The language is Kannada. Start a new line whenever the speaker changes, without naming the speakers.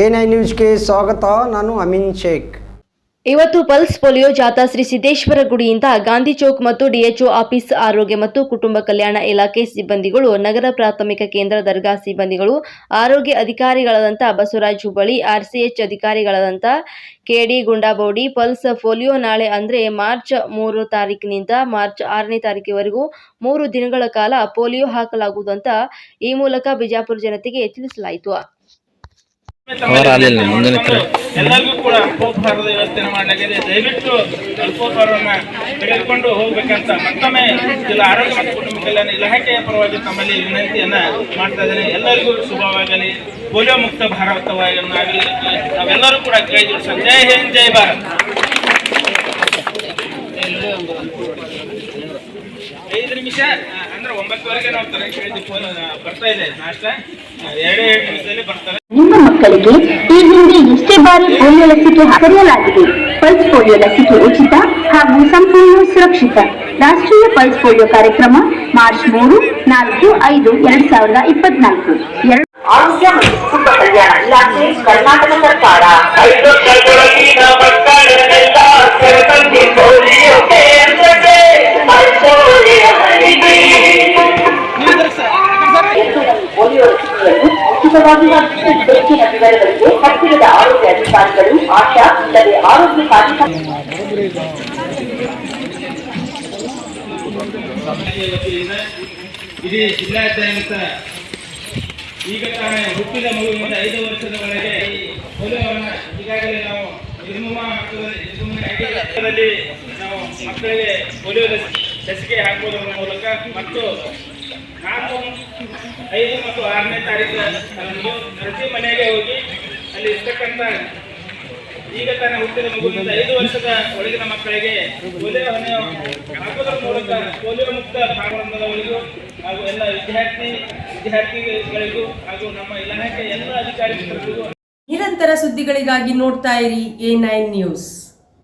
ಎ ನೈನ್ ನ್ಯೂಸ್ಗೆ ಸ್ವಾಗತ, ನಾನು ಅಮಿನ್ ಶೇಖ್.
ಇವತ್ತು ಪಲ್ಸ್ ಪೋಲಿಯೋ ಜಾಥಾ ಶ್ರೀ ಸಿದ್ದೇಶ್ವರ ಗುಡಿಯಿಂದ ಗಾಂಧಿ ಚೌಕ್ ಮತ್ತು ಡಿಎಚ್ಒ ಆಫೀಸ್ ಆರೋಗ್ಯ ಮತ್ತು ಕುಟುಂಬ ಕಲ್ಯಾಣ ಇಲಾಖೆ ಸಿಬ್ಬಂದಿಗಳು, ನಗರ ಪ್ರಾಥಮಿಕ ಕೇಂದ್ರ ದರ್ಗಾ ಸಿಬ್ಬಂದಿಗಳು, ಆರೋಗ್ಯ ಅಧಿಕಾರಿಗಳಾದಂಥ ಬಸವರಾಜ್ ಹುಬ್ಬಳ್ಳಿ, ಆರ್ಸಿಎಚ್ ಅಧಿಕಾರಿಗಳಾದಂಥ ಕೆಡಿ ಗುಂಡಾಬೌಡಿ, ಪಲ್ಸ್ ಪೋಲಿಯೋ ನಾಳೆ ಅಂದರೆ ಮಾರ್ಚ್ ಮೂರು ತಾರೀಕಿನಿಂದ ಮಾರ್ಚ್ ಆರನೇ ತಾರೀಕಿವರೆಗೂ ಮೂರು ದಿನಗಳ ಕಾಲ ಪೋಲಿಯೋ ಅಂತ ಈ ಮೂಲಕ ಬಿಜಾಪುರ ಜನತೆಗೆ ತಿಳಿಸಲಾಯಿತು.
ಎಲ್ಲರಿಗೂ ಕೂಡ ಅಲ್ಪೋಪಹಾರದ ವ್ಯವಸ್ಥೆಯನ್ನು ಮಾಡಲಾಗಿದೆ. ದಯವಿಟ್ಟು ಅಲ್ಪೋಪಾರವನ್ನು ತೆಗೆದುಕೊಂಡು ಹೋಗ್ಬೇಕಂತ ಮತ್ತೊಮ್ಮೆ ಜಿಲ್ಲಾ ಆರೋಗ್ಯ ಮತ್ತು ಕುಟುಂಬ ಕಲ್ಯಾಣ ಇಲಾಖೆಯ ಪರವಾಗಿ ತಮ್ಮಲ್ಲಿ ವಿನಂತಿಯನ್ನ ಮಾಡ್ತಾ ಇದ್ದೇನೆ. ಎಲ್ಲರಿಗೂ ಶುಭವಾಗಲಿ. ಪೋಲಿಯೋ ಮುಕ್ತ ಭಾರತವಾಗಲಿ ನಾವೆಲ್ಲರೂ ಕೂಡ ಕೈ ಜೋಡಿಸೋಣ ಜೈ ಹಿಂದ್, ಜೈ ಭಾರತ್. ಐದು ನಿಮಿಷ. ಅಂದ್ರೆ ಒಂಬತ್ತುವರೆಗೆ ನಾವು ಫೋನ್ ಬರ್ತಾ ಇದೆ ನಾಷ್ಟ?
ನಿಮ್ಮ ಮಕ್ಕಳಿಗೆ ಈ ಹಿಂದೆ ಎಷ್ಟೇ ಬಾರಿ ಪೋಲಿಯೋ ಲಸಿಕೆ ಕರೆಯಲಾಗಿದೆ ಪಲ್ಸ್ ಪೋಲಿಯೋ ಲಸಿಕೆ ಉಚಿತ ಹಾಗೂ ಸಂಪೂರ್ಣ ಸುರಕ್ಷಿತ. ರಾಷ್ಟ್ರೀಯ ಪಲ್ಸ್ ಪೋಲಿಯೋ ಕಾರ್ಯಕ್ರಮ ಮಾರ್ಚ್ ಮೂರು, ನಾಲ್ಕು, ಐದು, ಎರಡ್ ಸಾವಿರದ ಇಪ್ಪತ್ನಾಲ್ಕು. ಆರೋಗ್ಯ ಕುಟುಂಬ ಕಲ್ಯಾಣ ಇಲಾಖೆ, ಕರ್ನಾಟಕ ಸರ್ಕಾರ
ಇಡೀ ಜಿಲ್ಲಾದ್ಯಂತ ಈಗ ತಾನೇ ಹುಟ್ಟಿದ ಮಗುವಿನಿಂದ ಐದು ವರ್ಷದ ಒಳಗೆ ಈಗಾಗಲೇ ನಾವು ನಿರ್ಮೂಲ ಹಂತದಲ್ಲಿ ನಾವು ಮಕ್ಕಳಿಗೆ ಪೋಲಿಯೋ ಲಸಿ- ಲಸಿಕೆ ಹಾಕುವುದರ ಮೂಲಕ ಮತ್ತು ನಾಲ್ಕು ಐದು ಮತ್ತು ಆರನೇ ತಾರೀಕು ಪ್ರತಿ ಮನೆಗೆ ಹೋಗಿ ಅಲ್ಲಿ ಇರ್ತಕ್ಕಂಥ ಈಗ ತಾನೇ ಹುಟ್ಟಿದ ಮಗುವಿನಿಂದ ಐದು ವರ್ಷದ ಒಳಗಿನ ಮಕ್ಕಳಿಗೆ ಪೋಲಿಯೋ ಹನಿ ಹಾಕೋದ್ರ ಮೂಲಕ ಪೋಲಿಯೋ ಮುಕ್ತ ಭಾಗವಹಿಸಿದವರಿಗೂ ಹಾಗೂ ಎಲ್ಲ ವಿದ್ಯಾರ್ಥಿ ವಿದ್ಯಾರ್ಥಿಗಳಿಗೂ ಹಾಗೂ ನಮ್ಮ ಇಲಾಖೆ ಎಲ್ಲ ಅಧಿಕಾರಿಗಳಿಗೂ
ನಿರಂತರ ಸುದ್ದಿಗಳಿಗಾಗಿ ನೋಡ್ತಾ ಇರಿ ಎ ನೈನ್ ನ್ಯೂಸ್.